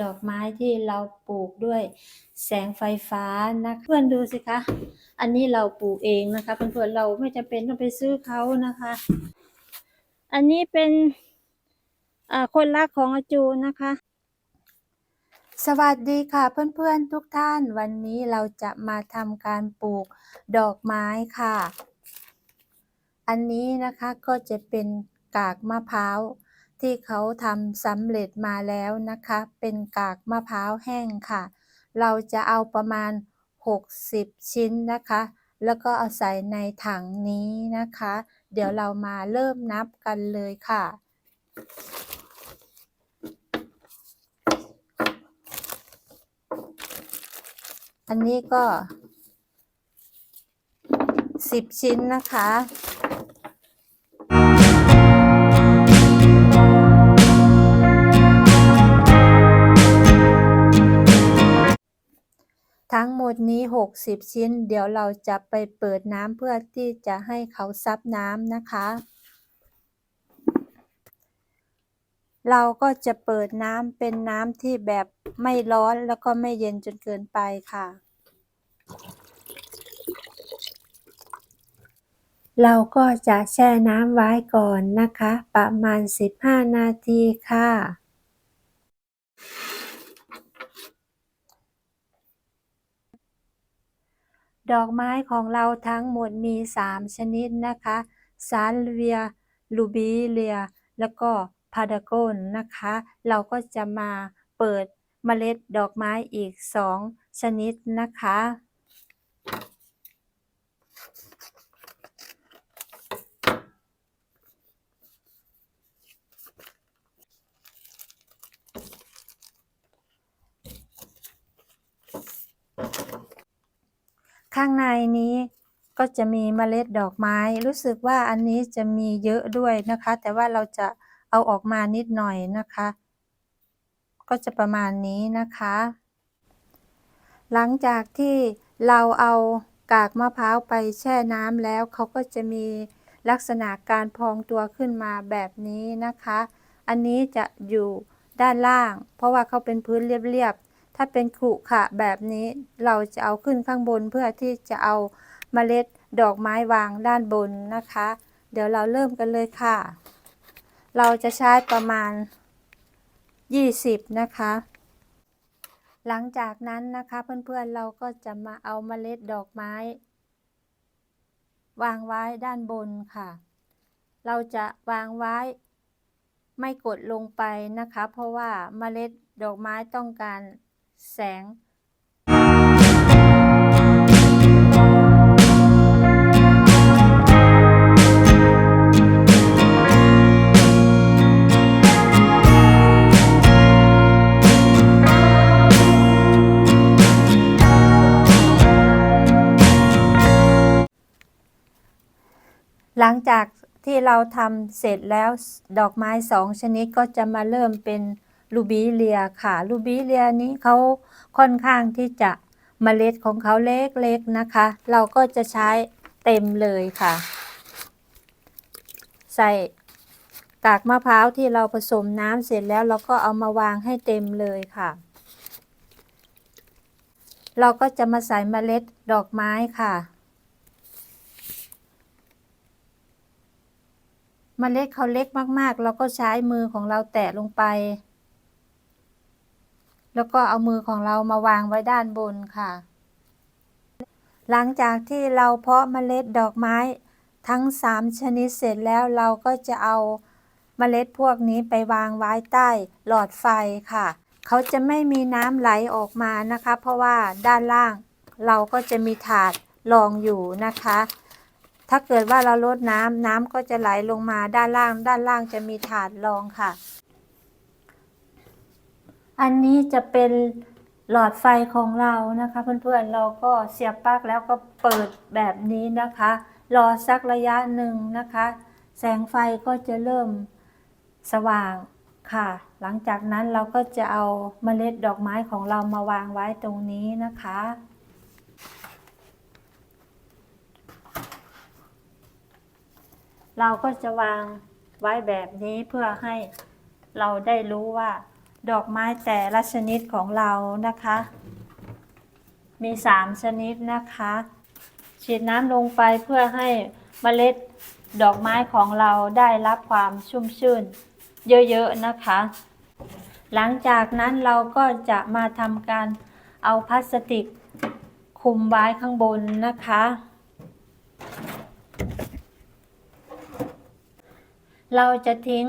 ดอกไม้ที่เราปลูกด้วยแสงไฟฟ้านะเพื่อนดูสิคะ อันนี้เราปลูกเองนะคะเพื่อนๆเราไม่จำเป็นต้องไปซื้อเขานะคะ อันนี้เป็นคนรักของอาจูนะคะ สวัสดีค่ะเพื่อนๆทุกท่านวันนี้เราจะมาทำการปลูกดอกไม้ค่ะ อันนี้นะคะก็จะเป็นกากมะพร้าว ที่เขาทำสำเร็จมาแล้วนะคะ เป็นกากมะพร้าวแห้งค่ะ เราจะเอาประมาณ 60 ชิ้นนะคะ แล้วก็เอาใส่ในถังนี้นะคะ เดี๋ยวเรามาเริ่มนับกันเลยค่ะอันนี้ก็ 10 ชิ้นนะคะ มดนี้ 60 ชิ้น เดี๋ยวเราจะไปเปิดน้ำเพื่อที่จะให้เขาซับน้ำนะคะ เราก็จะเปิดน้ำเป็นน้ำที่แบบไม่ร้อนแล้วก็ไม่เย็นจนเกินไปค่ะ เราก็จะแช่น้ำไว้ก่อนนะคะ ประมาณ 15 นาทีค่ะ ดอกไม้ของเราทั้งหมดมี 3 ชนิดนะคะซาลเวียลูบีเลีย แล้วก็พาดากอนนะคะ เราก็จะมาเปิดเมล็ดดอกไม้อีก 2 ชนิดนะคะ ข้างในนี้ก็จะมีเมล็ดดอกไม้ รู้สึกว่าอันนี้จะมีเยอะด้วยนะคะ แต่ว่าเราจะเอาออกมานิดหน่อยนะคะ ก็จะประมาณนี้นะคะ หลังจากที่เราเอากากมะพร้าวไปแช่น้ำแล้วเขาก็จะมีลักษณะการพองตัวขึ้นมาแบบนี้นะคะ อันนี้จะอยู่ด้านล่าง เพราะว่าเขาเป็นพื้นเรียบๆ ถ้าเป็นขรุขระแบบนี้เราจะเอาขึ้นข้างบนเพื่อที่จะเอาเมล็ดดอกไม้วางด้านบนนะคะ เดี๋ยวเราเริ่มกันเลยค่ะ เราจะใช้ประมาณ 20 นะคะ หลังจากนั้นนะคะเพื่อนๆเราก็จะมาเอาเมล็ดดอกไม้ วางไว้ด้านบนค่ะ เราจะวางไว้ไม่กดลงไปนะคะ เพราะว่าเมล็ดดอกไม้ต้องการ แสงหลังจากที่เราทำเสร็จแล้วดอกไม้สองชนิดก็จะมาเริ่มเป็น ลูบีเลียค่ะลูบีเลียนี้เขาค่อนข้างที่จะเมล็ดของเขาเล็กๆนะคะ เราก็จะใช้เต็มเลยค่ะ ใส่กากมะพร้าวที่เราผสมน้ำเสร็จแล้วเราก็เอามาวางให้เต็มเลยค่ะ เราก็จะมาใส่เมล็ดดอกไม้ค่ะเมล็ดเขาเล็กมากๆ เราก็ใช้มือของเราแตะลงไป แล้วก็เอามือของเรามาวางไว้ด้านบนค่ะ หลังจากที่เราเพาะเมล็ดดอกไม้ทั้ง 3 ชนิดเสร็จแล้วเราก็จะเอาเมล็ดพวกนี้ไปวางไว้ใต้หลอดไฟค่ะ เขาจะไม่มีน้ำไหลออกมานะคะ เพราะว่าด้านล่างเราก็จะมีถาดรองอยู่นะคะ ถ้าเกิดว่าเราลดน้ำน้ำก็จะไหลลงมาด้านล่าง ด้านล่างจะมีถาดรองค่ะ อันนี้จะเป็นหลอดไฟของเรานะคะ เพื่อนๆเราก็เสียบปลั๊กแล้วก็เปิดแบบนี้นะคะ รอสักระยะหนึ่งนะคะ แสงไฟก็จะเริ่มสว่างค่ะ หลังจากนั้นเราก็จะเอาเมล็ดดอกไม้ของเรามาวางไว้ตรงนี้นะคะ เราก็จะวางไว้แบบนี้เพื่อให้เราได้รู้ว่า ดอกไม้แต่ละชนิดของเรานะคะ มีสามชนิดนะคะ ฉีดน้ำลงไปเพื่อให้เมล็ดดอกไม้ของเราได้รับความชุ่มชื่น เยอะๆนะคะ หลังจากนั้นเราก็จะมาทำการเอาพลาสติกคลุมไว้ข้างบนนะคะ เราจะทิ้ง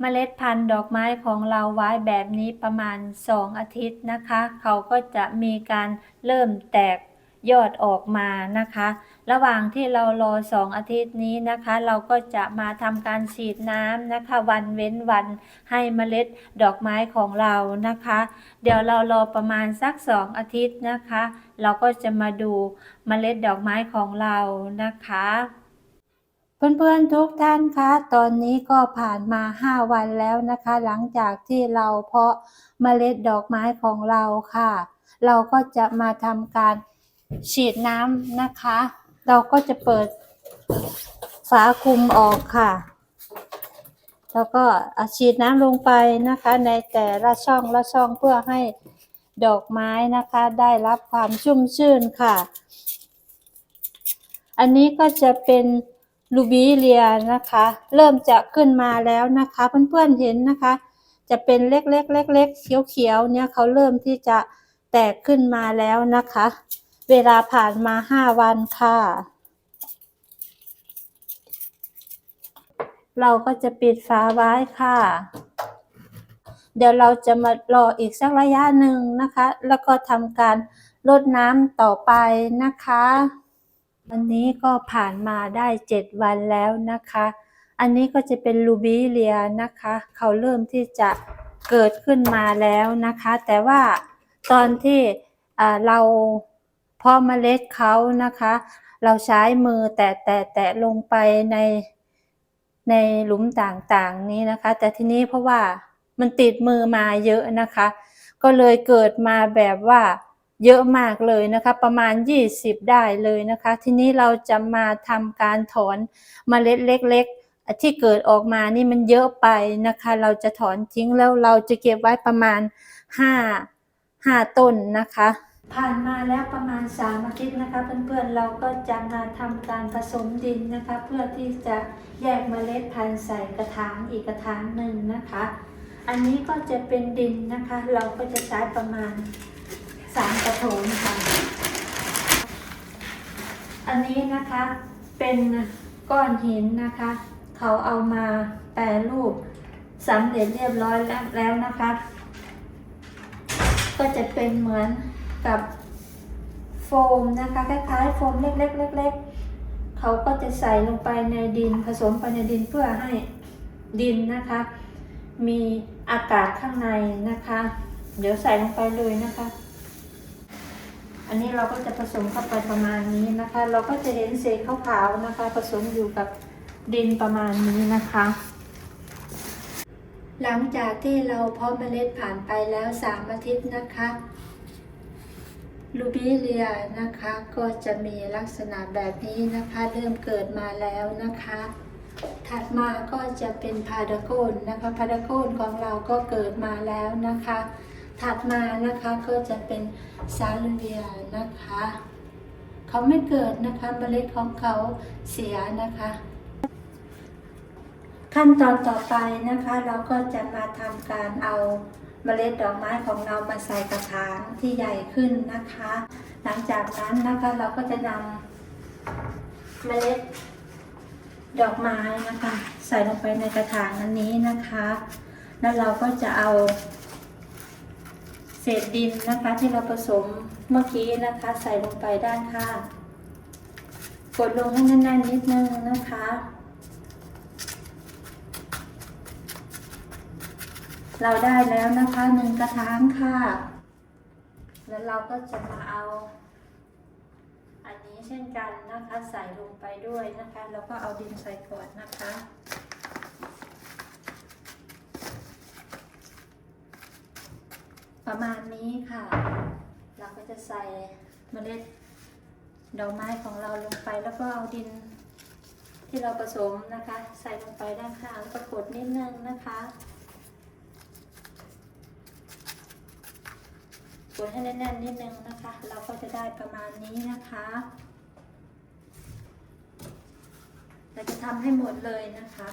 เมล็ดพันธุ์ดอกไม้ของเราไว้แบบนี้ประมาณ 2 อาทิตย์นะคะ เขาก็จะมีการเริ่มแตกยอดออกมานะคะ ระหว่างที่เรารอ 2 อาทิตย์นี้นะคะ เราก็จะมาทำการฉีดน้ำนะคะ วันเว้นวันให้เมล็ดดอกไม้ของเรานะคะ เดี๋ยวเรารอประมาณสัก 2 อาทิตย์นะคะ เราก็จะมาดูเมล็ดดอกไม้ของเรานะคะ เพื่อนๆทุกท่านคะตอนนี้ก็ผ่านมา 5 วันแล้วนะคะ หลังจากที่เราเพาะเมล็ดดอกไม้ของเราค่ะ เราก็จะมาทำการฉีดน้ำนะคะ เราก็จะเปิดฝาคลุมออกค่ะ แล้วก็ฉีดน้ำลงไปนะคะ ในแต่ละช่องละช่องเพื่อให้ดอกไม้นะคะ ได้รับความชุ่มชื่นค่ะ อันนี้ก็จะเป็น ลูบีเลียนะคะ เริ่มจะขึ้นมาแล้วนะคะ เพื่อนๆเห็นนะคะ จะเป็นเล็กๆเล็กๆเขียวๆเนี่ยเขาเริ่มที่จะแตกขึ้นมาแล้วนะคะ เวลาผ่านมาห้าวันค่ะ เราก็จะปิดฝาไว้ค่ะ เดี๋ยวเราจะมารออีกสักระยะหนึ่งนะคะ แล้วก็ทำการรดน้ำต่อไปนะคะ วันนี้ก็ผ่านมาได้เจ็ดวันแล้วนะคะ อันนี้ก็จะเป็นลูบีเลียนะคะ เขาเริ่มที่จะเกิดขึ้นมาแล้วนะคะ แต่ว่าตอนที่เราพาะเมล็ดเขานะคะ เราใช้มือแตะแตะแตะลงไปในในหลุมต่างๆนี้นะคะ แต่ทีนี้เพราะว่ามันติดมือมาเยอะนะคะ ก็เลยเกิดมาแบบว่า เยอะมากเลยนะคะ ประมาณ 20 ได้เลยนะคะ ทีนี้เราจะมาทำการถอนเมล็ดเล็ก ๆ ที่เกิดออกมานี่มันเยอะไปนะคะ เราจะถอนทิ้งแล้วเราจะเก็บไว้ประมาณ 5 5 ต้นนะคะ ผ่านมาแล้วประมาณ 3 อาทิตย์นะคะ เพื่อนๆเราก็จะมาทำการผสมดินนะคะ เพื่อที่จะแยกเมล็ดพันธุ์ใส่กระถางอีกกระถางหนึ่งนะคะ อันนี้ก็จะเป็นดินนะคะ เราก็จะใช้ประมาณ สามกระโถนค่ะ อันนี้นะคะเป็นก้อนหินนะคะ เขาเอามาแปรรูปสำเร็จเรียบร้อยแล้วแล้วนะคะ ก็จะเป็นเหมือนกับโฟมนะคะคล้ายๆโฟมเล็กๆเล็กๆเขาก็จะใส่ลงไปในดินผสมไปในดินเพื่อให้ดินนะคะ มีอากาศข้างในนะคะ เดี๋ยวใส่ลงไปเลยนะคะ อันนี้เราก็จะผสมเข้าไปประมาณนี้นะคะ เราก็จะเห็นเศษขาวๆนะคะ ผสมอยู่กับดินประมาณนี้นะคะ หลังจากที่เราเพาะเมล็ดผ่านไปแล้วสามอาทิตย์นะคะลูบิเลียนะคะก็จะมีลักษณะแบบนี้นะคะเริ่มเกิดมาแล้วนะคะ ถัดมาก็จะเป็นพาดาโกนนะคะพาดาโกนของเราก็เกิดมาแล้วนะคะ ถัดมานะคะก็จะเป็นซาลูเวียนะคะ เขาไม่เกิดนะคะเมล็ดของเขาเสียนะคะ ขั้นตอนต่อไปนะคะเราก็จะมาทำการเอาเมล็ดดอกไม้ของเรามาใส่กระถางที่ใหญ่ขึ้นนะคะ หลังจากนั้นนะคะเราก็จะนำเมล็ดดอกไม้นะคะ ใส่ลงไปในกระถางอันนี้นะคะ แล้วเราก็จะเอา เศษดินนะคะที่เราผสมเมื่อกี้นะคะ ใส่ลงไปด้านข้างกดลงให้แน่นๆนิดนึงนะคะ เราได้แล้วนะคะหนึ่งกระถางค่ะ แล้วเราก็จะมาเอา อันนี้เช่นกันนะคะ ใส่ลงไปด้วยนะคะ แล้วก็เอาดินใส่ก่อนนะคะ ประมาณนี้ค่ะ เราก็จะใส่เมล็ดดอกไม้ของเราลงไปแล้วก็เอาดินที่เราผสมนะคะ ใส่ลงไปด้านข้างแล้วก็กดนิดนึงนะคะกดให้แน่นๆนิดนึงนะคะ เราก็จะได้ประมาณนี้นะคะเราจะทำให้หมดเลยนะคะ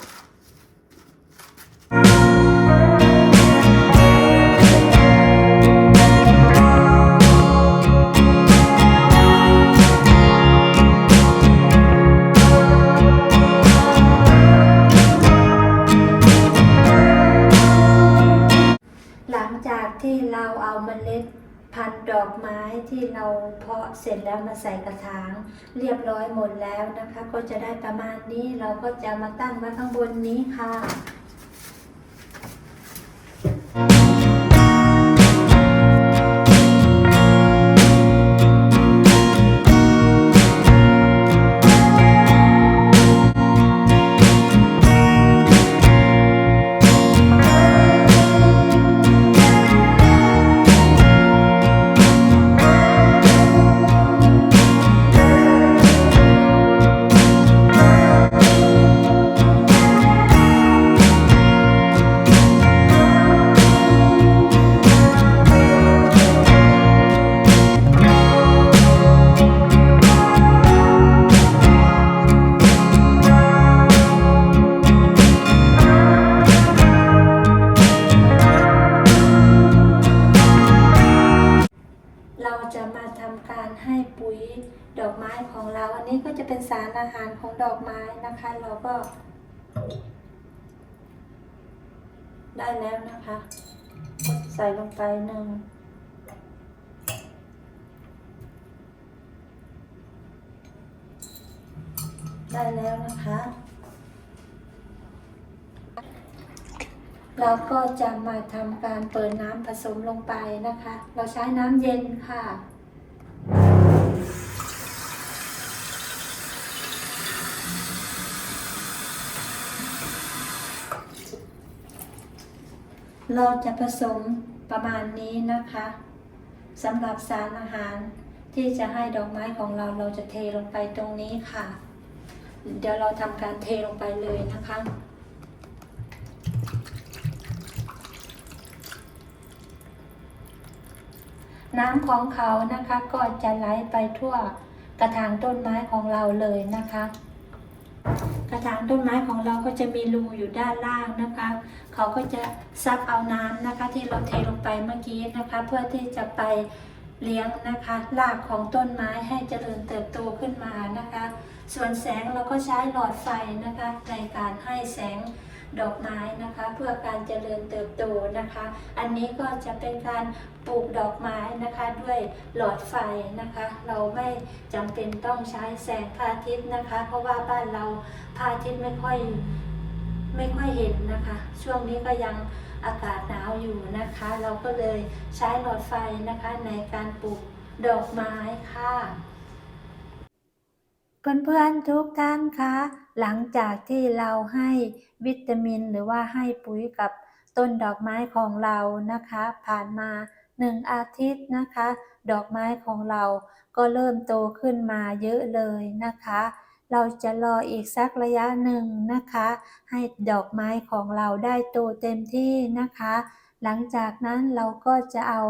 เสร็จแล้วมาใส่กระถาง เรียบร้อยหมดแล้วนะคะ ก็จะได้ประมาณนี้เราก็จะมาตั้งไว้ข้างบนนี้ค่ะ ได้แล้วนะคะ ใส่ลงไปหนึ่งได้แล้วนะคะ เราก็จะมาทำการเปิดน้ำผสมลงไปนะคะ เราใช้น้ำเย็นค่ะ เราจะผสมประมาณนี้นะคะสำหรับสารอาหารที่จะให้ดอกไม้ของเราเราจะเทลงไปตรงนี้ค่ะ เดี๋ยวเราทำการเทลงไปเลยนะคะน้ำของเขานะคะก็จะไหลไปทั่วกระถางต้นไม้ของเราเลยนะคะ กระถางต้นไม้ของเราก็จะมีรูอยู่ด้านล่างนะคะ เขาก็จะซับเอาน้ำนะคะ ที่เราเทลงไปเมื่อกี้นะคะ เพื่อที่จะไปเลี้ยงนะคะรากของต้นไม้ให้เจริญเติบโตขึ้นมานะคะ ส่วนแสงเราก็ใช้หลอดไฟนะคะในการให้แสง ดอกไม้นะคะ เพื่อการเจริญเติบโตนะคะ อันนี้ก็จะเป็นการปลูกดอกไม้นะคะด้วยหลอดไฟนะคะ เราไม่จำเป็นต้องใช้แสงพระอาทิตย์นะคะ เพราะว่าบ้านเราพระอาทิตย์ไม่ค่อยไม่ค่อยเห็นนะคะ ช่วงนี้ก็ยังอากาศหนาวอยู่นะคะ เราก็เลยใช้หลอดไฟนะคะ ในการปลูกดอกไม้ค่ะเพื่อนๆทุกท่านคะ หลังจากที่เราให้ วิตามิน หรือว่าให้ปุ๋ยกับต้นดอกไม้ของเรานะคะ ผ่านมาหนึ่งอาทิตย์นะคะ ดอกไม้ของเราก็เริ่มโตขึ้นมาเยอะเลยนะคะ เราจะรออีกสักระยะหนึ่งนะคะ ให้ดอกไม้ของเราได้โตเต็มที่นะคะ หลังจากนั้นเราก็จะเอา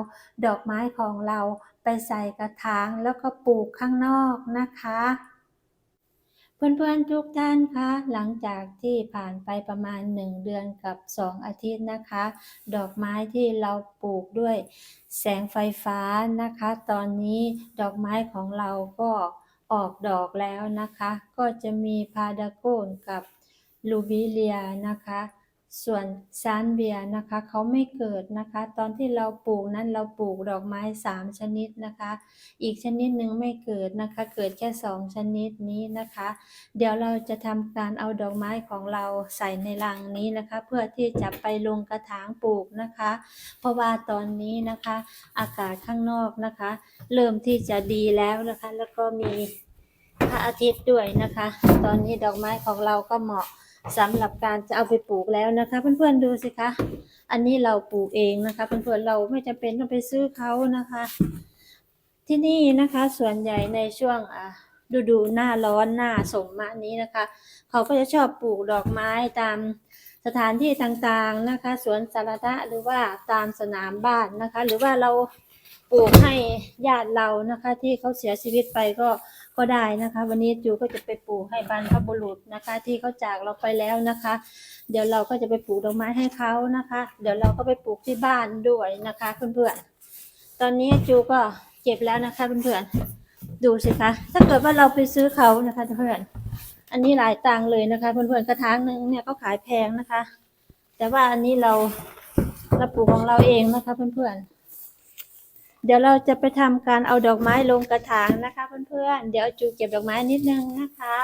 ดอกไม้ของเราไปใส่กระถางแล้วก็ปลูกข้างนอกนะคะ เพื่อนๆทุกท่านคะหลังจากที่ผ่านไปประมาณ 1 เดือนกับ 2 อาทิตย์นะคะ ดอกไม้ที่เราปลูกด้วยแสงไฟฟ้านะคะ ตอนนี้ดอกไม้ของเราก็ออกดอกแล้วนะคะ ก็จะมีพาดาโกนกับลูบิเลียนะคะ ส่วนซานเบียนะคะเขาไม่เกิดนะคะ ตอนที่เราปลูกนั้นเราปลูกดอกไม้ 3 ชนิดนะคะ อีกชนิดหนึ่งไม่เกิดนะคะ เกิดแค่ 2 ชนิดนี้นะคะ เดี๋ยวเราจะทำการเอาดอกไม้ของเราใส่ในรังนี้นะคะ เพื่อที่จะไปลงกระถางปลูกนะคะ เพราะว่าตอนนี้นะคะ อากาศข้างนอกนะคะ เริ่มที่จะดีแล้วนะคะ แล้วก็มีพระอาทิตย์ด้วยนะคะ ตอนนี้ดอกไม้ของเราก็เหมาะ สำหรับการจะเอาไปปลูกแล้วนะคะ เพื่อนๆดูสิคะ อันนี้เราปลูกเองนะคะ เพื่อนๆเราไม่จำเป็นต้องไปซื้อเขานะคะ ที่นี่นะคะส่วนใหญ่ในช่วงอ่าฤดูหน้าร้อนหน้าสมมานี้นะคะ เขาก็จะชอบปลูกดอกไม้ตามสถานที่ต่างๆนะคะ สวนสาธารณะหรือว่าตามสนามบ้านนะคะ หรือว่าเราปลูกให้ญาติเรานะคะ ที่เขาเสียชีวิตไปก็ ก็ได้นะคะ วันนี้จูก็จะไปปลูกให้บรรพบุรุษนะคะ ที่เขาจากเราไปแล้วนะคะ เดี๋ยวเราก็จะไปปลูกดอกไม้ให้เขานะคะ เดี๋ยวเราก็ไปปลูกที่บ้านด้วยนะคะเพื่อนๆตอนนี้จูก็เก็บแล้วนะคะเพื่อนๆดูสิคะ ถ้าเกิดว่าเราไปซื้อเขานะคะเพื่อนอันนี้หลายตังค์เลยนะคะเพื่อนๆกระถางหนึ่งเนี่ยก็ขายแพงนะคะ แต่ว่าอันนี้เราเราปลูกของเราเองนะคะเพื่อนๆ เดี๋ยวเราจะไปทำการเอาดอกไม้ลงกระถางนะคะ เพื่อนๆ เดี๋ยวจูเก็บดอกไม้นิดนึงนะคะ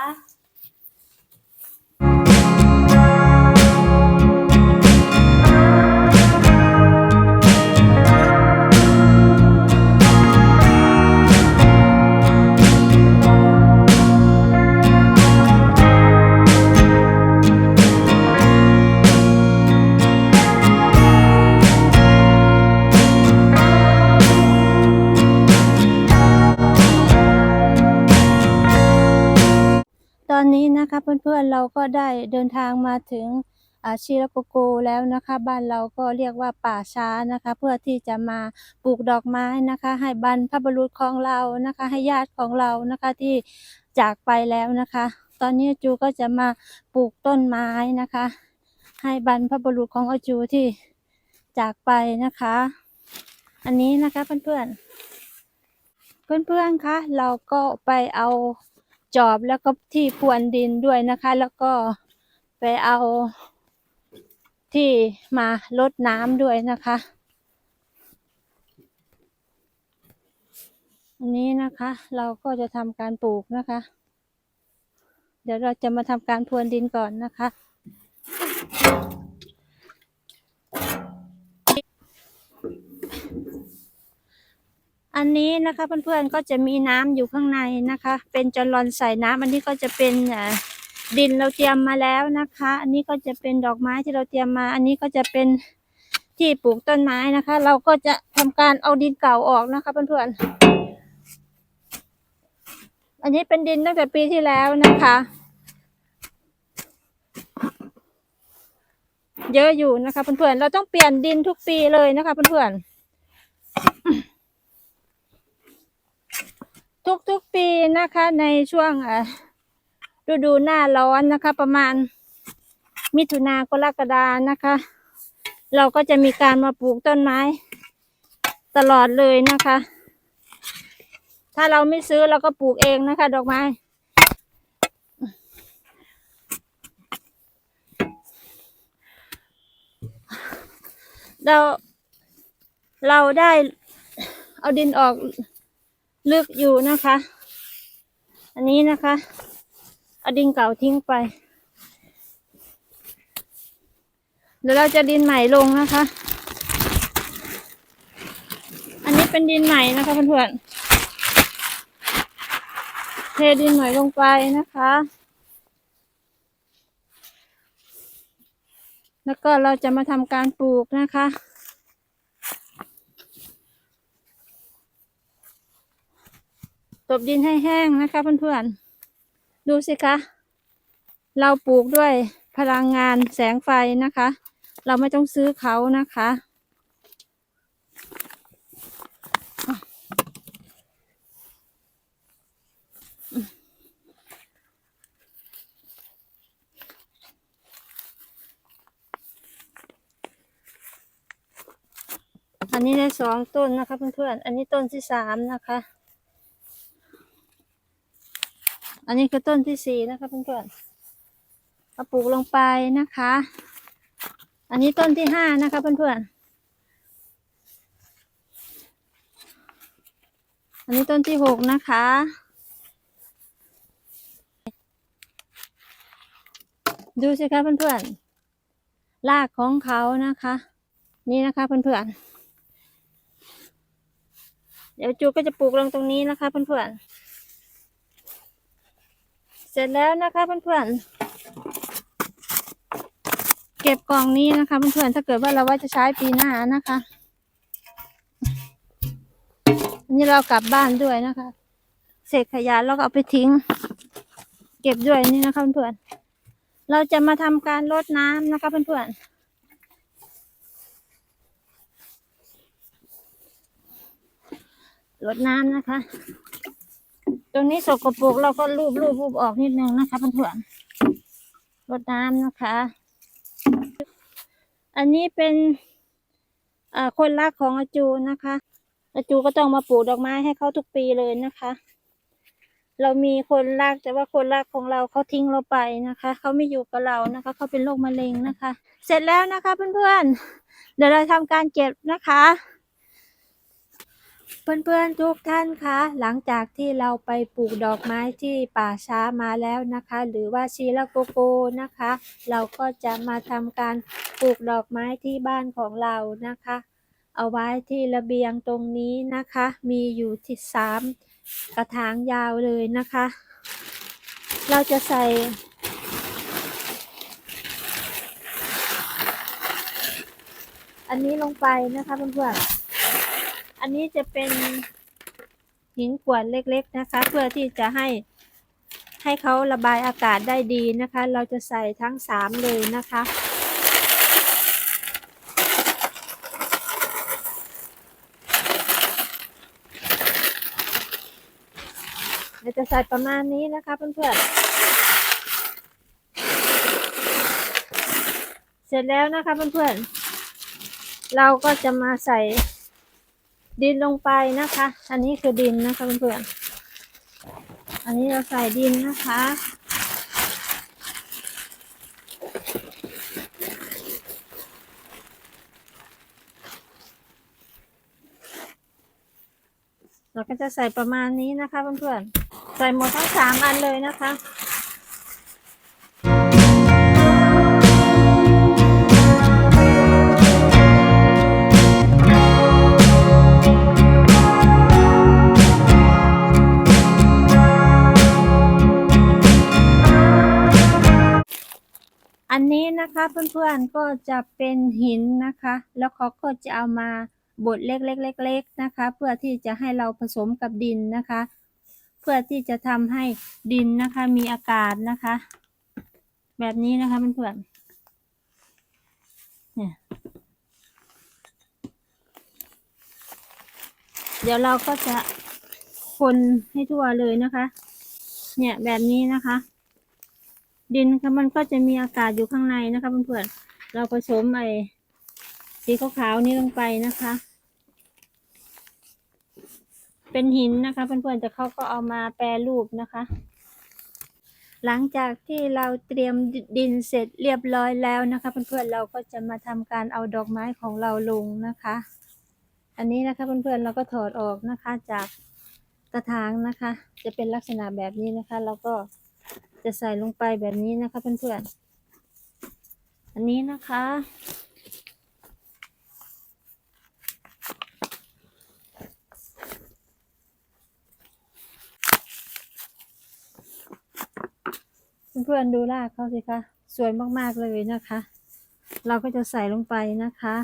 อนนี้นะคะเพื่อนๆเราก็ได้เดินทางมาถึงชิรโกโกแล้วนะคะ บ้านเราก็เรียกว่าป่าช้านะคะ เพื่อที่จะมาปลูกดอกไม้นะคะ ให้บรรพบุรุษของเรานะคะ ให้ญาติของเรานะคะที่จากไปแล้วนะคะ ตอนนี้จูก็จะมาปลูกต้นไม้นะคะ ให้บรรพบุรุษของอาจูที่จากไปนะคะ อันนี้นะคะเพื่อนๆเพื่อนๆคะเราก็ไปเอา จอบแล้วก็ที่พรวนดินด้วยนะคะ แล้วก็ไปเอาที่มาลดน้ำด้วยนะคะ อันนี้นะคะ เราก็จะทำการปลูกนะคะ เดี๋ยวเราจะมาทำการพรวนดินก่อนนะคะ อันนี้นะคะเพื่อนๆก็จะมีน้ำอยู่ข้างในนะคะ เป็นจลอนใส่น้ำอันนี้ก็จะเป็นดินเราเตรียมมาแล้วนะคะ อันนี้ก็จะเป็นดอกไม้ที่เราเตรียมมา อันนี้ก็จะเป็นที่ปลูกต้นไม้นะคะ เราก็จะทำการเอาดินเก่าออกนะคะเพื่อนๆอันนี้เป็นดินตั้งแต่ปีที่แล้วนะคะ เยอะอยู่นะคะเพื่อนๆเราต้องเปลี่ยนดินทุกปีเลยนะคะเพื่อนๆ ทุกๆปีนะคะในช่วงฤดูหน้าร้อนนะคะ ประมาณมิถุนากรกฎานะคะ เราก็จะมีการมาปลูกต้นไม้ ตลอดเลยนะคะ ถ้าเราไม่ซื้อเราก็ปลูกเองนะคะ ดอกไม้ เราเราได้เอาดินออก ลึกอยู่นะคะ อันนี้นะคะเอาดินเก่าทิ้งไป เดี๋ยวเราจะดินใหม่ลงนะคะ อันนี้เป็นดินใหม่นะคะเพื่อนๆเทดินใหม่ลงไปนะคะ แล้วก็เราจะมาทำการปลูกนะคะ ตบดินให้แห้งนะคะเพื่อนๆ ดูสิคะ เราปลูกด้วยพลังงานแสงไฟนะคะ เราไม่ต้องซื้อเขานะคะ อันนี้ได้สองต้นนะคะเพื่อนๆ อันนี้ต้นที่สามนะคะ อันนี้คือต้นที่สี่นะคะเพื่อนๆเอาปลูกลงไปนะคะ อันนี้ต้นที่ห้านะคะเพื่อนๆ อันนี้ต้นที่หกนะคะ ดูสิคะเพื่อนๆ รากของเขานะคะ นี่นะคะเพื่อนๆ เดี๋ยวจูก็จะปลูกลงตรงนี้นะคะเพื่อนๆ ร็จแล้วนะคะเพื่อนๆ เก็บกล่องนี้นะคะเพื่อนๆ ถ้าเกิดว่าเราว่าจะใช้ปีหน้านะคะอันนี้เรากลับบ้านด้วยนะคะ เศษขยะเราก็เอาไปทิ้ง เก็บด้วยนี่นะคะเพื่อนๆ เราจะมาทำการรดน้ำนะคะเพื่อนๆรดน้ำนะคะ รงนี้สกปรกเราก็รูปรูปรูปออกนิดนึงนะคะเพื่อนๆรดน้ำนะคะ อันนี้เป็นอาคนรักของอาจูนะคะอาจูก็ต้องมาปลูกดอกไม้ให้เขาทุกปีเลยนะคะ เรามีคนรักแต่ว่าคนรักของเราเขาทิ้งเราไปนะคะเขาไม่อยู่กับเรานะคะเขาเป็นโรคมะเร็งนะคะ เสร็จแล้วนะคะเพื่อนๆเดี๋ยวเราทำการเก็บนะคะ เพื่อนๆทุกท่านคะหลังจากที่เราไปปลูกดอกไม้ที่ป่าช้ามาแล้วนะคะ หรือว่าชีละโกโกนะคะ เราก็จะมาทำการปลูกดอกไม้ที่บ้านของเรานะคะ เอาไว้ที่ระเบียงตรงนี้นะคะ มีอยู่ที่สามกระถางยาวเลยนะคะ เราจะใส่อันนี้ลงไปนะคะเพื่อนๆ นนี้จะเป็นหินกวดเล็กๆนะคะ เพื่อที่จะให้ให้เขาระบายอากาศได้ดีนะคะ เราจะใส่ทั้งสามเลยนะคะเราจะใส่ประมาณนี้นะคะเพื่อนๆ เสร็จแล้วนะคะเพื่อนๆ เราก็จะมาใส่ ดินลงไปนะคะ อันนี้คือดินนะคะเพื่อนๆ อันนี้เราใส่ดินนะคะ เราก็จะใส่ประมาณนี้นะคะเพื่อนๆ ใส่หมดทั้งสามอันเลยนะคะ นี้นะคะเพื่อนๆก็จะเป็นหินนะคะ แล้วเขาก็จะเอามาบดเล็กๆๆๆนะคะ เพื่อที่จะให้เราผสมกับดินนะคะ เพื่อที่จะทำให้ดินนะคะมีอากาศนะคะ แบบนี้นะคะเพื่อนๆเนี่ยเดี๋ยวเราก็จะคนให้ทั่วเลยนะคะ เนี่ยแบบนี้นะคะ ดินค่ะมันก็จะมีอากาศอยู่ข้างในนะคะเพื่อนๆเราผสมไอ้สีขาวๆนี้ลงไปนะคะ เป็นหินนะคะเพื่อนๆแต่เขาก็เอามาแปรรูปนะคะ หลังจากที่เราเตรียมดินเสร็จเรียบร้อยแล้วนะคะเพื่อนๆเราก็จะมาทำการเอาดอกไม้ของเราลงนะคะ อันนี้นะคะเพื่อนๆเราก็ถอดออกนะคะจากกระถางนะคะ จะเป็นลักษณะแบบนี้นะคะแล้วก็ จะใส่ลงไปแบบนี้นะคะเพื่อนๆ อันนี้นะคะ เพื่อนๆดูรากเขาสิคะ สวยมากๆเลยนะคะ เราก็จะใส่ลงไปนะคะ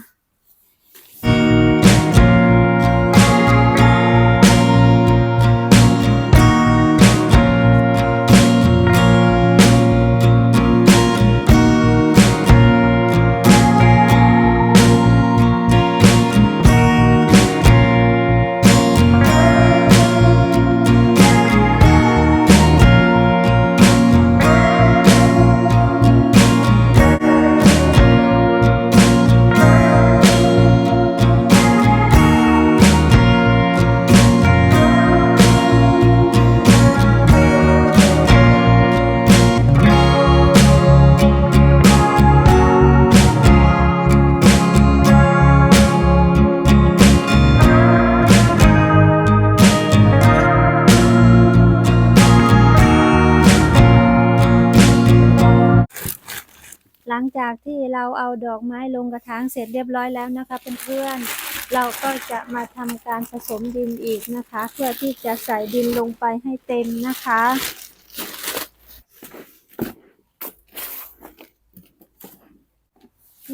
หลังจากที่เราเอาดอกไม้ลงกระถางเสร็จเรียบร้อยแล้วนะคะเพื่อนๆเราก็จะมาทำการผสมดินอีกนะคะ เพื่อที่จะใส่ดินลงไปให้เต็มนะคะ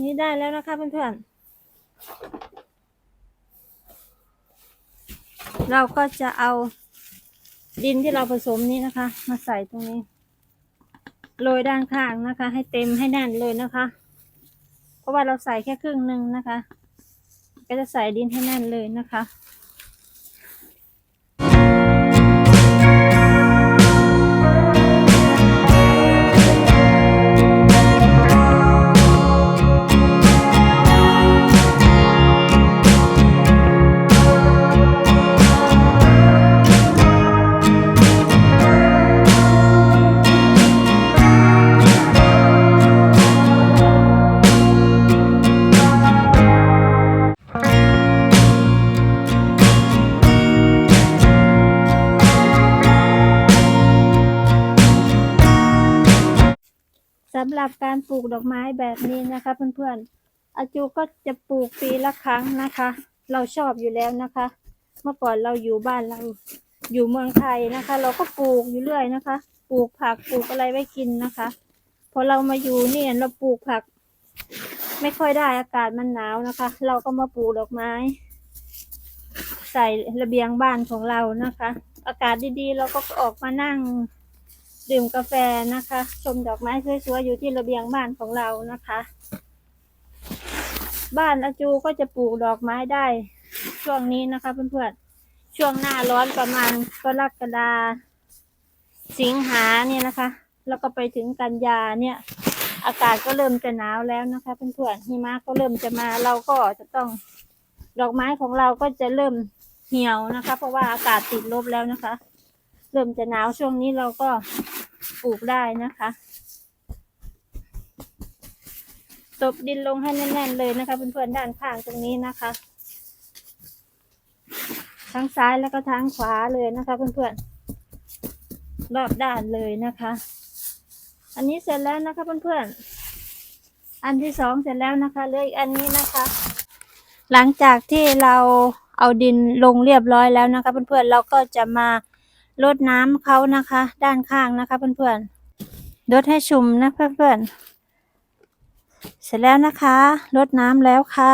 นี่ได้แล้วนะคะเพื่อนๆ เราก็จะเอาดินที่เราผสมนี้นะคะ มาใส่ตรงนี้ โรยด้านข้างนะคะ ให้เต็มให้แน่นเลยนะคะ เพราะว่าเราใส่แค่ครึ่งหนึ่งนะคะ ก็จะใส่ดินให้แน่นเลยนะคะ นี้นะคะเพื่อนๆอาจูก็จะปลูกปีละครั้งนะคะ เราชอบอยู่แล้วนะคะ เมื่อก่อนเราอยู่บ้านเราอยู่เมืองไทยนะคะ เราก็ปลูกอยู่เรื่อยนะคะ ปลูกผักปลูกอะไรไว้กินนะคะ พอเรามาอยู่นี่เราปลูกผัก ไม่ค่อยได้อากาศมันหนาวนะคะ เราก็มาปลูกดอกไม้ ใส่ระเบียงบ้านของเรานะคะ อากาศดีๆ เราก็ออกมานั่ง ดื่มกาแฟนะคะ ชมดอกไม้สวยๆอยู่ที่ระเบียงบ้านของเรานะคะ บ้านอาจูก็จะปลูกดอกไม้ได้ ช่วงนี้นะคะ เพื่อนๆช่วงหน้าร้อนประมาณกรกฎาสิงหาเนี่ยนะคะ แล้วก็ไปถึงกันยาเนี่ย อากาศก็เริ่มจะหนาวแล้วนะคะ เพื่อนๆหิมะก็เริ่มจะมาเราก็จะต้องดอกไม้ของเราก็จะเริ่มเหี่ยวนะคะ เพราะว่าอากาศติดลบแล้วนะคะ เริ่มจะหนาวช่วงนี้เราก็ปลูกได้นะคะตบดินลงให้แน่นๆเลยนะคะเพื่อนๆด้านข้างตรงนี้นะคะ ทั้งซ้ายแล้วก็ทั้งขวาเลยนะคะเพื่อนๆรอบด้านเลยนะคะ อันนี้เสร็จแล้วนะคะเพื่อนๆอันที่สองเสร็จแล้วนะคะเหลยอันนี้นะคะ หลังจากที่เราเอาดินลงเรียบร้อยแล้วนะคะเพื่อนๆเราก็จะมา รดน้ำเขานะคะ ด้านข้างนะคะเพื่อนๆรดให้ชุ่มนะเพื่อนๆเสร็จแล้วนะคะรดน้ำแล้วค่ะ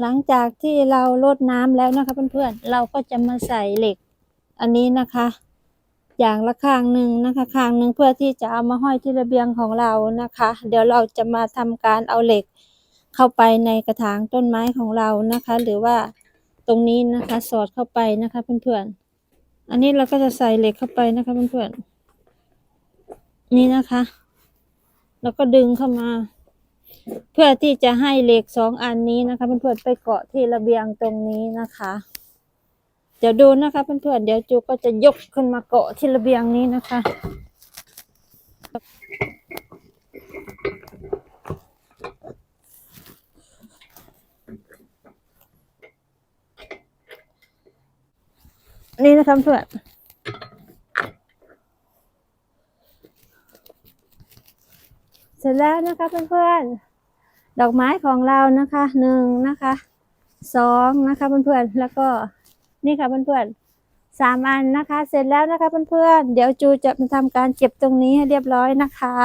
หลังจากที่เรารดน้ำแล้วนะคะเพื่อนๆเราก็จะมาใส่เหล็กอันนี้นะคะ อย่างละข้างหนึ่งนะคะข้างหนึ่งเพื่อที่จะเอามาห้อยที่ระเบียงของเรานะคะ เดี๋ยวเราจะมาทำการเอาเหล็กเข้าไปในกระถางต้นไม้ของเรานะคะ หรือว่า ตรงนี้นะคะ สอดเข้าไปนะคะเพื่อนๆ อันนี้เราก็จะใส่เหล็กเข้าไปนะคะเพื่อนๆ นี่นะคะ แล้วก็ดึงเข้ามา เพื่อที่จะให้เหล็กสองอันนี้นะคะเพื่อนๆไปเกาะที่ระเบียงตรงนี้นะคะ เดี๋ยวดูนะคะเพื่อนๆ เดี๋ยวจูก็จะยกขึ้นมาเกาะที่ระเบียงนี้นะคะ นี่นะคะเพื่อนเสร็จแล้วนะคะเพื่อนๆ ดอกไม้ของเรานะคะหนึ่งนะคะสองนะคะเพื่อนๆ แล้วก็นี่ค่ะเพื่อนๆสามอันนะคะ เสร็จแล้วนะคะเพื่อนๆ เดี๋ยวจูจะมาทำการเก็บตรงนี้ให้เรียบร้อยนะคะ